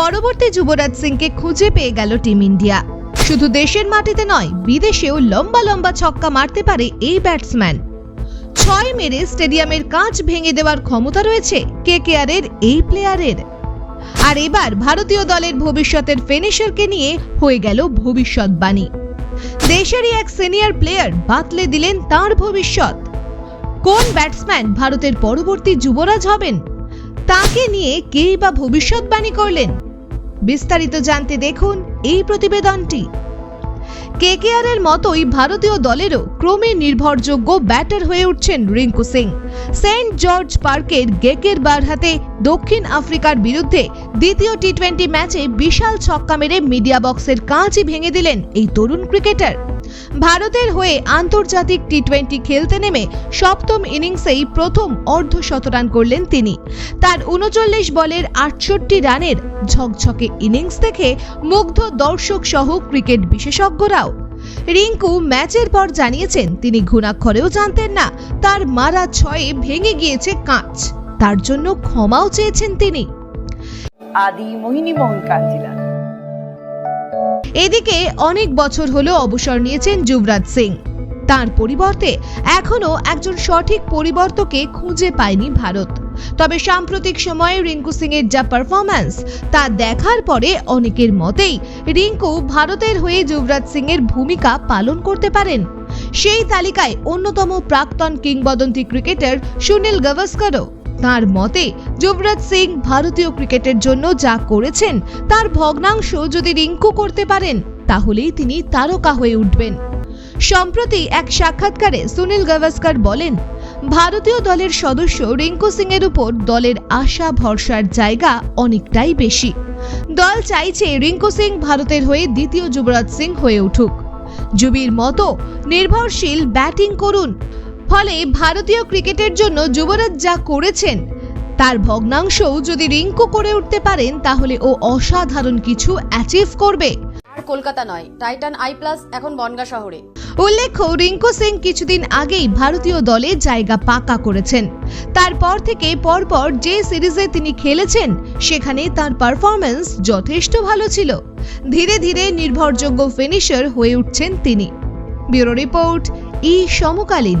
পরবর্তী যুবরাজ সিংকে খুঁজে পেয়ে গেল টিম ইন্ডিয়া। শুধু দেশের মাটিতে নয়, বিদেশেও লম্বা লম্বা ছক্কা মারতে পারে এই ব্যাটসম্যান। ছয় মেরে স্টেডিয়ামের কাঁচ ভেঙে দেওয়ার ক্ষমতা রয়েছে কে কেয়ারের এই প্লেয়ারের। আর এবার ভারতীয় দলের ভবিষ্যতের ফিনিশারকে নিয়ে হয়ে গেল ভবিষ্যৎবাণী। দেশেরই এক সিনিয়র প্লেয়ার বাতলে দিলেন তার ভবিষ্যৎ। কোন ব্যাটসম্যান ভারতের পরবর্তী যুবরাজ হবেন, তাকে নিয়ে কেই বা ভবিষ্যৎবাণী করলেন? বিস্তারিত জানতে দেখুন এই প্রতিবেদনটি। কেকেআর এর মতোই ভারতীয় দলেরও ক্রমে নির্ভরযোগ্য ব্যাটার হয়ে উঠছেন রিঙ্কু সিং। সেন্ট জর্জ পার্কের গেকের বার হাতে দক্ষিণ আফ্রিকার বিরুদ্ধে দ্বিতীয় টি টোয়েন্টি ম্যাচে বিশাল ছক্কা মেরে মিডিয়া বক্সের কাঁচই ভেঙে দিলেন এই তরুণ ক্রিকেটার। ভারতের হয়ে আন্তর্জাতিক টি টোয়েন্টি খেলতে নেমে সপ্তম ইনিংসেই প্রথম অর্ধ শতরান করলেন তিনি। তার উনচল্লিশ বলের আটষট্টি রানের ঝকঝকে ইনিংস দেখে মুগ্ধ দর্শক সহ ক্রিকেট বিশেষজ্ঞরাও। রিঙ্কু ম্যাচের পর জানিয়েছেন, তিনি ঘুণাক্ষরেও জানতেন না, তার মারা ছয়ে ভেঙে গিয়েছে কাঁচ। তার জন্য ক্ষমাও চেয়েছেন তিনি। আদি মোহিনী মোহন কাঞ্জিলা এদিকে অনেক বছর হলো অবসর নিয়েছেন যুবরাজ সিং। তার পরিবর্তে এখনও একজন সঠিক পরিবর্তকে খুঁজে পায়নি ভারত। তবে সাম্প্রতিক সময়ে রিঙ্কু সিং এর যা পারফরম্যান্স তা দেখার পরে অনেকের মতেই রিঙ্কু ভারতের হয়ে যুবরাজ সিং এর ভূমিকা পালন করতে পারেন। সেই তালিকায় অন্যতম প্রাক্তন কিংবদন্তি ক্রিকেটার সুনীল গাভাস্করও। তার মতে, যুবরাজ সিং ভারতীয় ক্রিকেটের জন্য যা করেছেন, তার ভগ্নাংশ যদি রিঙ্কু করতে পারেন, তাহলেই তিনি তারকা হয়ে উঠবেন। সম্প্রতি এক সাক্ষাৎকারে সুনীল গাভাস্কর বলেন, ভারতীয় দলের সদস্য রিঙ্কু সিং এর উপর দলের আশা, ভরসার জায়গা অনেকটাই বেশি। দল চাইছে রিঙ্কু সিং ভারতের হয়ে দ্বিতীয় যুবরাজ সিং হয়ে উঠুক। যুবির মতো নির্ভরশীল ব্যাটিং করুন ফলে ভারতীয় ক্রিকেটের জন্য যুবরাজ যা করেছেন তার ভগ্নাংশও যদি রিঙ্কু করে উঠতে পারেন তাহলে ও অসাধারণ কিছু অ্যাচিভ করবে। আর কলকাতা নয় টাইটান আই প্লাস এখন বনগা শহরে। উল্লেখ্য রিঙ্কু সিং কিছুদিন আগেই ভারতীয় দলে জায়গা পাকা করেছেন। তারপর থেকে পরপর যে সিরিজে তিনি খেলেছেন সেখানে তার পারফরম্যান্স যথেষ্ট ভালো ছিল। ধীরে ধীরে নির্ভরযোগ্য ফিনিশার হয়ে উঠছেন তিনি। ব্যুরো রিপোর্ট ই সমকালীন।